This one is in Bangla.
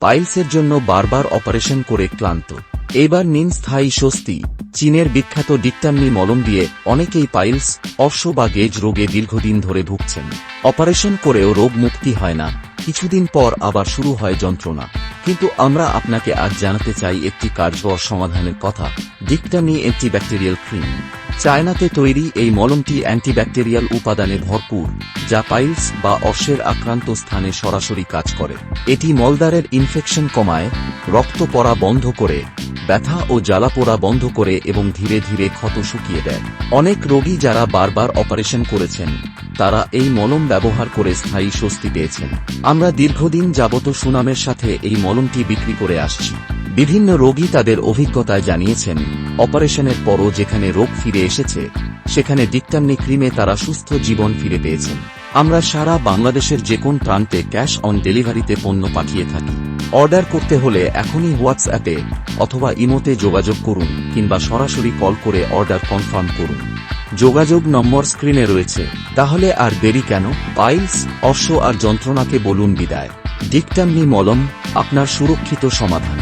পাইলসের জন্য বারবার অপারেশন করে ক্লান্ত। এবার নিন স্থায়ী স্বস্তি, চীনের বিখ্যাত ডিকটামনি মলম দিয়ে অনেকেই পাইলস অশ্ব বা গেজ রোগে দীর্ঘদিন ধরে ভুগছেন। অপারেশন করেও রোগ মুক্তি হয় না। কিছুদিন পর আবার শুরু হয় যন্ত্রণা। কিন্তু আমরা আপনাকে আজ জানাতে চাই একটি কার্যকর সমাধানের কথা। ডিকটামনি অ্যান্টিব্যাকটেরিয়াল ক্রিম। চায়নাতে তৈরি এই মলমটি অ্যান্টিব্যাকটেরিয়াল উপাদানে ভরপুর, যা পাইলস বা অশ্বের আক্রান্ত স্থানে সরাসরি কাজ করে। এটি মলদারের ইনফেকশন কমায়, রক্ত পড়া বন্ধ করে ব্যথা ও জ্বালা পোড়া বন্ধ করে এবং ধীরে ধীরে ক্ষত শুকিয়ে দেয়। অনেক রোগী যারা বারবার অপারেশন করেছেন, তারা এই মলম ব্যবহার করে স্থায়ী স্বস্তি পেয়েছেন। আমরা দীর্ঘদিন যাবত সুনামের সাথে এই মলমটি বিক্রি করে আসছি। বিভিন্ন রোগী তাদের অভিজ্ঞতায় জানিয়েছেন, অপারেশনের পরও যেখানে রোগ ফিরে এসেছে, সেখানে ডিকটামনি ক্রিমে তারা সুস্থ জীবন ফিরে পেয়েছেন। আমরা সারা বাংলাদেশের যে কোন প্রান্তে ক্যাশ অন ডেলিভারিতে পণ্য পাঠিয়ে থাকি। অর্ডার করতে হলে এখনই হোয়াটসঅ্যাপে অথবা ইমোতে যোগাযোগ করুন কিংবা সরাসরি কল করে অর্ডার কনফার্ম করুন। যোগাযোগ নম্বর স্ক্রিনে রয়েছে। তাহলে আর দেরি কেন? পাইলস, অশ্ব আর যন্ত্রণাকে বলুন বিদায়। ডিকটামনি মলম, আপনার সুরক্ষিত সমাধান।